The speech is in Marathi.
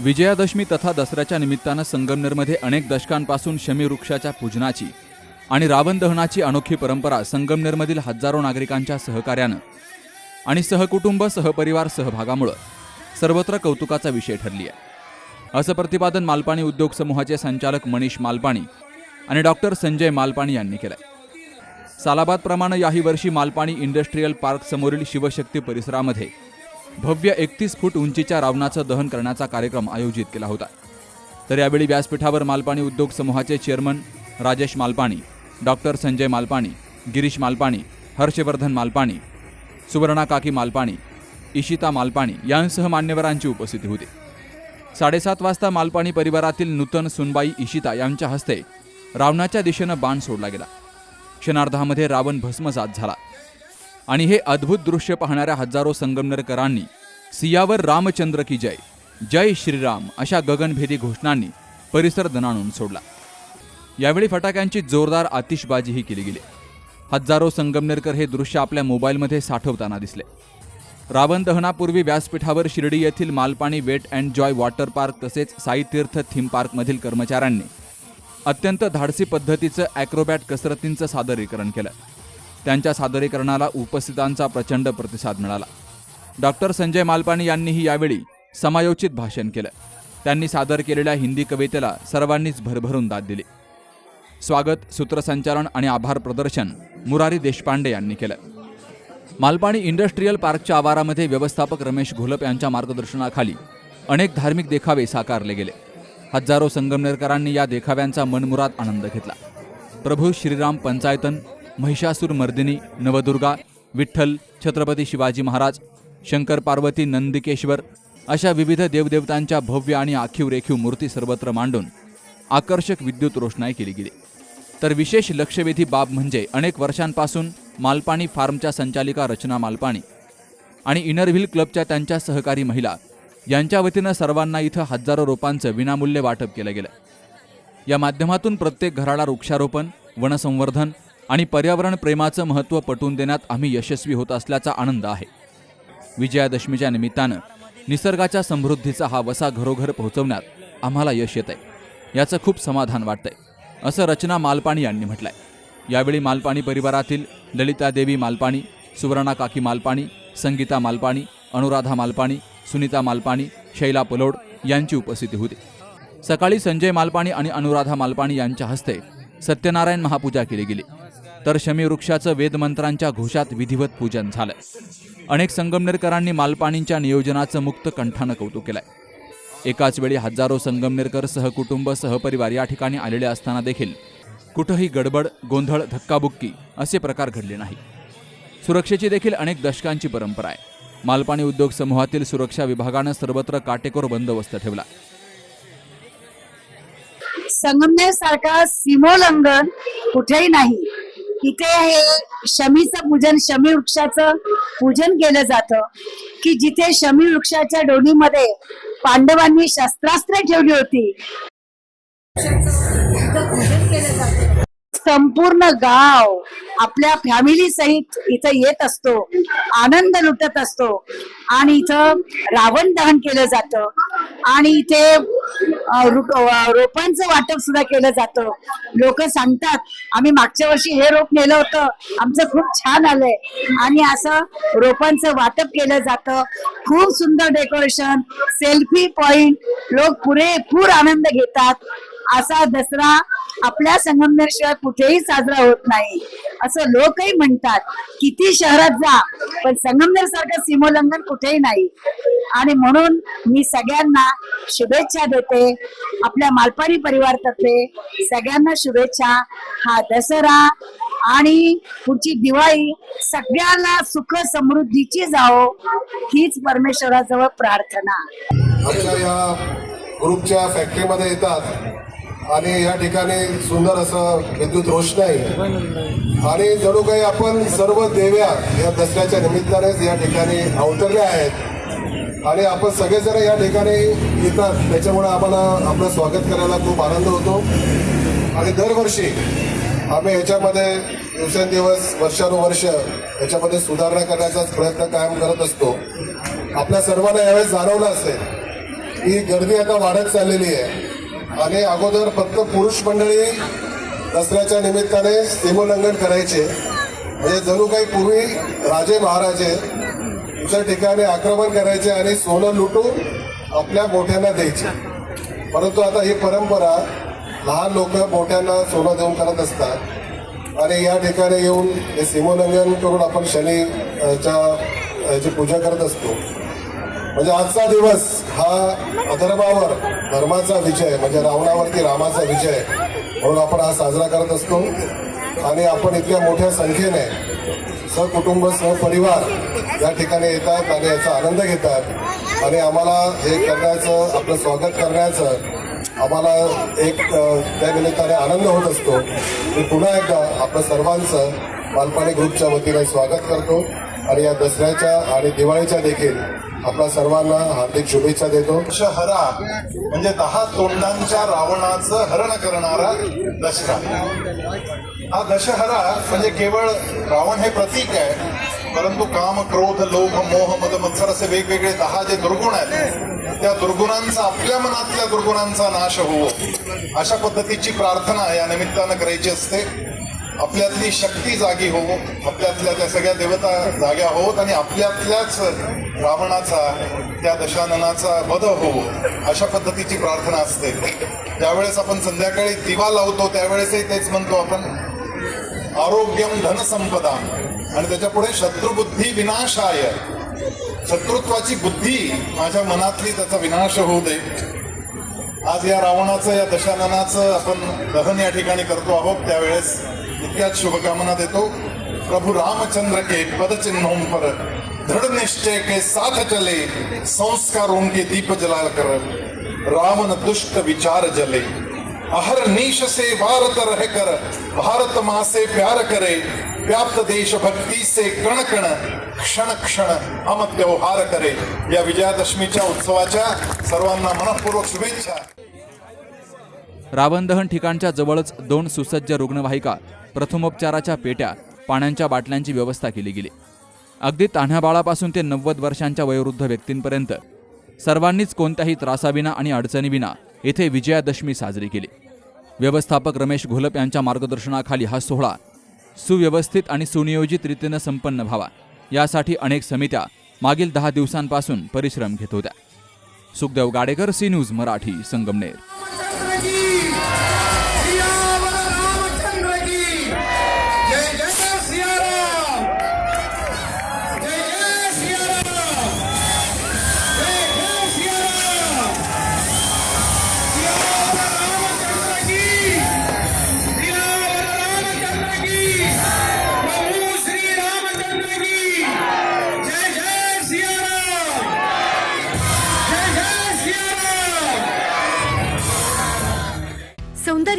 विजयादशमी तथा दसऱ्याच्या निमित्तानं संगमनेरमध्ये अनेक दशकांपासून शमी वृक्षाच्या पूजनाची आणि रावण दहनाची अनोखी परंपरा संगमनेरमधील हजारो नागरिकांच्या सहकार्यानं आणि सहकुटुंब सहपरिवार सहभागामुळं सर्वत्र कौतुकाचा विषय ठरली आहे असं प्रतिपादन मालपाणी उद्योग समूहाचे संचालक मनीष मालपाणी आणि डॉक्टर संजय मालपाणी यांनी केलंय. सालाबादप्रमाणे याही वर्षी मालपाणी इंडस्ट्रीयल पार्क समोरील शिवशक्ती परिसरामध्ये भव्य एकतीस फूट उंचीच्या रावणाचं दहन करण्याचा कार्यक्रम आयोजित केला होता. तर यावेळी व्यासपीठावर मालपाणी उद्योग समूहाचे चेअरमन राजेश मालपाणी डॉक्टर संजय मालपाणी गिरीश मालपाणी हर्षवर्धन मालपाणी सुवर्णा काकी मालपाणी इशिता मालपाणी यांसह मान्यवरांची उपस्थिती होती. साडेसात वाजता मालपाणी परिवारातील नूतन सुनबाई इशिता यांच्या हस्ते रावणाच्या दिशेनं बाण सोडला गेला. क्षणार्धामध्ये रावण भस्मसात झाला. आणि हे अद्भुत दृश्य पाहणाऱ्या हजारो संगमनेरकरांनी सियावर रामचंद्र की जय जय श्रीराम अशा गगनभेदी घोषणांनी परिसर दणाणून सोडला. यावेळी फटाक्यांची जोरदार आतिषबाजीही केली गेली. हजारो संगमनेरकर हे दृश्य आपल्या मोबाईलमध्ये साठवताना दिसले. रावण दहनापूर्वी व्यासपीठावर शिर्डी येथील Malpani wet and joy water park तसेच साईतीर्थ थीम पार्कमधील कर्मचाऱ्यांनी अत्यंत धाडसी पद्धतीचं ॲक्रोबॅट कसरतींचं सादरीकरण केलं. त्यांच्या सादरीकरणाला उपस्थितांचा प्रचंड प्रतिसाद मिळाला. डॉक्टर संजय मालपाणी यांनीही यावेळी समायोचित भाषण केलं. त्यांनी सादर केलेल्या हिंदी कवितेला सर्वांनीच भरभरून दाद दिली. स्वागत सूत्रसंचालन आणि आभार प्रदर्शन मुरारी देशपांडे यांनी केलं. मालपाणी इंडस्ट्रीयल पार्कच्या आवारामध्ये व्यवस्थापक रमेश घोलप यांच्या मार्गदर्शनाखाली अनेक धार्मिक देखावे साकारले गेले. हजारो संगमनेरकरांनी या देखाव्यांचा मनमुराद आनंद घेतला. प्रभू श्रीराम पंचायतन महिषासूर मर्दिनी नवदुर्गा विठ्ठल छत्रपती शिवाजी महाराज शंकर पार्वती नंदिकेश्वर अशा विविध देवदेवतांच्या भव्य आणि आखीव रेखीव मूर्ती सर्वत्र मांडून आकर्षक विद्युत रोषणाई केली गेली. तर विशेष लक्षवेधी बाब म्हणजे अनेक वर्षांपासून मालपाणी फार्मच्या संचालिका रचना मालपाणी आणि इनरव्हिल क्लबच्या त्यांच्या सहकारी महिला यांच्या वतीनं सर्वांना इथं हजारो रोपांचं विनामूल्य वाटप केलं गेलं. या माध्यमातून प्रत्येक घराला वृक्षारोपण वनसंवर्धन आणि पर्यावरण प्रेमाचं महत्त्व पटवून देण्यात आम्ही यशस्वी होत असल्याचा आनंद आहे. विजयादशमीच्या निमित्तानं निसर्गाच्या समृद्धीचा हा वसा घरोघर पोहोचवण्यात आम्हाला यश येत आहे याचं खूप समाधान वाटतंय. असं रचना मालपाणी यांनी म्हटलंय. यावेळी मालपाणी परिवारातील ललिता देवी मालपाणी सुवर्णा काकी मालपाणी संगीता मालपाणी अनुराधा मालपाणी सुनीता मालपाणी शैला पलोड यांची उपस्थिती होती. सकाळी संजय मालपाणी आणि अनुराधा मालपाणी यांच्या हस्ते सत्यनारायण महापूजा केली गेली. तर शमी वृक्षाचं वेदमंत्रांच्या घोषात विधिवत पूजन झालं अनेक संगमनेरकरांनी मालपाणींच्या नियोजनाचं मुक्त कंठानं कौतुक केलंय. एकाच वेळी हजारो संगमनेरकर सहकुटुंब सहपरिवार या ठिकाणी आलेले असताना देखील कुठंही गडबड गोंधळ धक्काबुक्की असे प्रकार घडले नाही सुरक्षेची देखील अनेक दशकांची परंपरा आहे. मालपाणी उद्योग समूहातील सुरक्षा विभागानं सर्वत्र काटेकोर बंदोबस्त ठेवला. संगमनेर सारखा सीमोल्लंघन कुठेही नाही. इथे हे शमीचं पूजन शमी वृक्षाचं पूजन केलं जातं. की जिथे शमी वृक्षाच्या डोणीमध्ये पांडवांनी शस्त्रास्त्रे ठेवली होती. पूजन केलं जातं संपूर्ण गाव आपल्या फॅमिली सहित इथं येत असतो. आनंद लुटत असतो. आणि इथं रावण दहन केलं जातं. आणि इथे रोपांचं वाटप सुद्धा केलं जातं. लोक सांगतात आम्ही मागच्या वर्षी हे रोप नेलं होतं. आमचं खूप छान आलंय. आणि असं रोपांचं वाटप केलं जातं. खूप सुंदर डेकोरेशन सेल्फी पॉइंट. लोक पुरेपूर आनंद घेतात. असा दसरा आपल्या संगमनेर शिवाय कुठेही साजरा होत नाही. असं लोकही म्हणतात किती शहरात जा पण संगमनेर सारखं सीमोल्लंघन कुठेही नाही. आणि म्हणून मी सगळ्यांना शुभेच्छा देते आपल्या मालपाणी परिवारतर्फे सगळ्यांना शुभेच्छा. हा दसरा आणि पुढची दिवाळी सगळ्यांना सुख समृद्धीची जाओ हीच परमेश्वराजवळ प्रार्थना. आमच्या या ग्रुपच्या फॅक्टरीमध्ये येतात. आणि या ठिकाणी सुंदर असं विद्युत रोषणाई आणि जणू काही आपण सर्व देव्या या दसऱ्याच्या निमित्तानेच या ठिकाणी अवतरल्या आहेत. आणि आपण सगळेजण या ठिकाणी येतात. त्याच्यामुळे आम्हाला आपलं स्वागत करायला खूप आनंद होतो. आणि दरवर्षी आम्ही याच्यामध्ये दिवसेंदिवस वर्षानुवर्ष याच्यामध्ये सुधारणा करण्याचाच प्रयत्न कायम करत असतो. आपल्या सर्वांना यावेळेस जाणवलं असेल ही गर्दी आता वाढत चाललेली आहे. आणि अगोदर फक्त पुरुष मंडळी दसऱ्याच्या निमित्ताने सीमोल्लंघन करायचे. म्हणजे जणू काही पूर्वी राजे महाराजे इतर ठिकाणी आक्रमण करायचे आणि सोनं लुटून आपल्या मोठ्यांना द्यायचे. परंतु आता ही परंपरा लहान लोक मोठ्यांना सोनं देऊन करत असतात. आणि या ठिकाणी येऊन हे सीमोल्लंघन करून आपण शनीच्या याची पूजा करत असतो म्हणजे आजचा दिवस हा अधर्मावर धर्माचा विजय म्हणजे रावणावरती रामाचा विजय म्हणून आपण हा साजरा करत असतो. आणि आपण इतक्या मोठ्या संख्येने सहकुटुंब सहपरिवार या ठिकाणी येतात आणि याचा आनंद घेतात. आणि आम्हाला हे करण्याचं आपलं स्वागत करण्याचं आम्हाला एक अ, त्या निमित्ताने आनंद होत असतो. मी पुन्हा एकदा आपलं सर्वांचं मालपाणी ग्रुपच्या वतीने स्वागत करतो. आणि या दसऱ्याच्या आणि दिवाळीच्या देखील आपल्या सर्वांना हार्दिक शुभेच्छा देतो. दशहरा म्हणजे दहा तोंडांच्या रावणाचं हरण करणारा दशहरा हा दशहरा म्हणजे केवळ रावण हे प्रतीक आहे परंतु काम क्रोध लोभ मोह मद मत्सर असे वेगवेगळे दहा जे दुर्गुण आहेत त्या दुर्गुणांचा आपल्या मनातल्या दुर्गुणांचा नाश होवो. अशा पद्धतीची प्रार्थना या निमित्तानं करायची असते. आपल्यातली शक्ती जागी हो आपल्यातल्या त्या सगळ्या देवता जाग्या होत आणि आपल्यातल्याच रावणाचा त्या दशाननाचा वध हो अशा पद्धतीची प्रार्थना असते. ज्यावेळेस आपण संध्याकाळी दिवा लावतो त्यावेळेसही तेच म्हणतो आपण आरोग्यम धनसंपदा. आणि त्याच्या पुढे शत्रुबुद्धी विनाशाय. शत्रुत्वाची बुद्धी माझ्या मनातली त्याचा विनाश होऊ दे. आज या रावणाचं या दशाननाचं आपण दहन या ठिकाणी करतो आहोत. त्यावेळेस इतक्याच शुभकामना देतो. प्रभु रामचंद्र के पद चिन्हों पर दृढ़ निश्चय के साथ चले संस्कारों के दीप जला कर रावण दुष्ट विचार जले। अहर नीश से भारत रह कर भारत माँ से प्यार करे व्याप्त देश भक्ति से कण कण क्षण क्षण हम त्योहार करे। या विजयादशमीच्या उत्सवाच्या सर्वांना मनपूर्वक शुभेच्छा. रावण दहन ठिकाणच्या जवळच दोन सुसज्ज रुग्णवाहिका प्रथमोपचाराच्या पेट्या पाण्याच्या बाटल्यांची व्यवस्था केली गेली. अगदी तान्ह्या बाळापासून ते नव्वद वर्षांच्या वयोवृद्ध व्यक्तींपर्यंत सर्वांनीच कोणत्याही त्रासाविना आणि अडचणीविना येथे विजयादशमी साजरी केली. व्यवस्थापक रमेश घोलप यांच्या मार्गदर्शनाखाली हा सोहळा सुव्यवस्थित आणि सुनियोजित रीतीनं संपन्न व्हावा यासाठी अनेक समित्या मागील दहा दिवसांपासून परिश्रम घेत होत्या. Sukhdev Gadekar C news Marathi Sangamner.